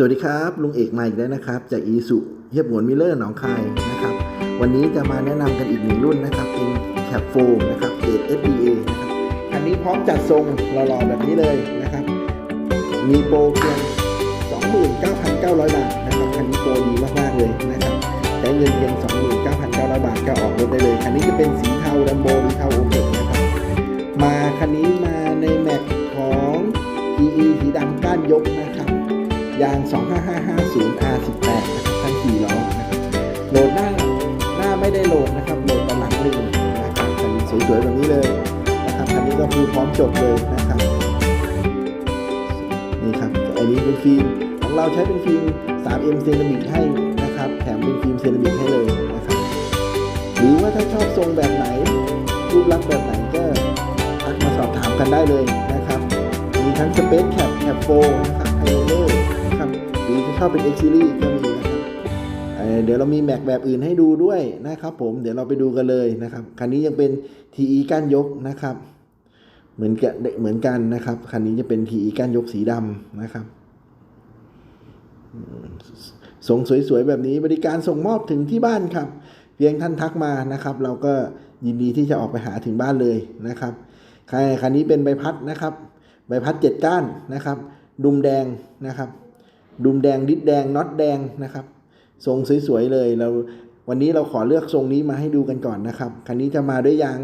สวัสดีครับ ลุงเอกมาอีกแล้วนะครับ จากอีสุเฮียบหวนมิเลอร์หนองคายนะครับ วันนี้จะมาแนะนำกันอีกหนึ่งรุ่นนะครับเป็นแคปโฟมนะครับเกรด SDA นะครับคันนี้พร้อมจัดทรงหล่อๆแบบนี้เลยนะครับ มีโปรเพียง 29,900 บาทนะครับคันนี้โปรดีมากๆเลยนะครับใช้เงินเพียง 29,900 บาทก็ออกรถได้เลย คันนี้จะเป็นสีเทาดัมโบหรือเทาโอเมกนะครับมาคันนี้มาในแม็กของ PE สีดำก้านยกนะครับ ยาง 25550 R18 นะครับทั้ง4ล้อนะครับโหลดหน้าหน้าไม่ได้โหลดนะครับโหลดตอนหลังหนึ่งนะครับคันนี้สวยๆแบบนี้เลยนะครับคันนี้ก็คือพร้อมจบเลยนะครับนี่ครับอันนี้เป็นฟิล์มของเราใช้เป็นฟิล์ม 3M เซรามิกให้นะครับแถมเป็นฟิล์มเซรามิกให้เลยนะครับหรือว่าถ้าชอบทรงแบบไหนรูปลักษณ์แบบไหนก็ทักมาสอบถามกันได้เลยนะครับ มีทั้งสเปซแคปแคปโฟนะครับไฮเลอร์ หรือถ้าเป็น X Series ก็มีนะครับเเดี๋ยวเรามีแม็กแบบอื่นให้ดูด้วยนะครับผมเดี๋ยวเราไปดูกันเลยนะครับคันนี้ยังเป็น TE ก้านยกนะครับ เหมือนกันเหมือนกันนะครับคันนี้จะเป็น TE ก้านยกสีดำนะครับส่งสวยๆแบบนี้บริการส่งมอบถึงที่บ้านครับ เพียงท่านทักมานะครับ เราก็ยินดีที่จะออกไปหาถึงบ้านเลยนะครับคันคันนี้เป็นใบพัดนะครับ ใบพัดเจ็ดก้านนะครับ ดุมแดงนะครับ ดุมแดงดิดแดงน็อตแดงนะครับ ทรงสวยๆเลยเราวันนี้เราขอเลือกทรงนี้มาให้ดูกันก่อนนะครับ คันนี้จะมาด้วยยาง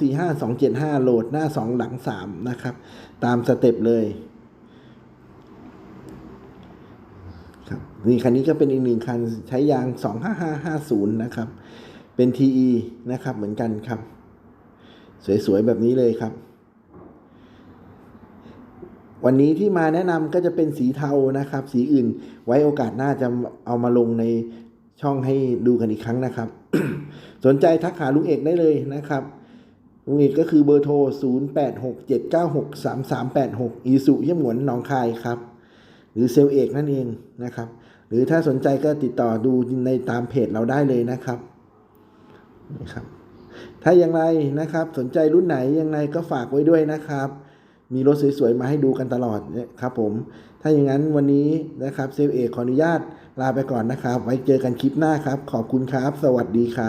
245 275 โหลดหน้า 2 หลัง 3 นะครับ ตามสเต็ปเลยครับนี่คันนี้ก็เป็นอีกหนึ่งคันใช้ยาง 25550 นะครับ เป็น TE นะครับเหมือนกันครับ สวยๆแบบนี้เลยครับ วันนี้ที่มาแนะนำก็จะเป็นสีเทานะครับ สีอื่นไว้โอกาสหน้าจะเอามาลงในช่องให้ดูกันอีกครั้งนะครับ สนใจทักหาลุงเอกได้เลยนะครับลุงเอกก็คือเบอร์โทร 0867963386 อีสุเยี่ยมหวนหนองคายครับ หรือเซลเอกนั่นเองนะครับ หรือถ้าสนใจก็ติดต่อดูในตามเพจเราได้เลยนะครับนี่ครับ ถ้าอย่างไรนะครับ สนใจรุ่นไหนยังไงก็ฝากไว้ด้วยนะครับ มีรถสวยๆ มาให้ดูกันตลอดนะครับผม ถ้าอย่างนั้นวันนี้นะครับเซฟเอกขออนุญาตลาไปก่อนนะครับ ไว้เจอกันคลิปหน้าครับ ขอบคุณครับ สวัสดีครับ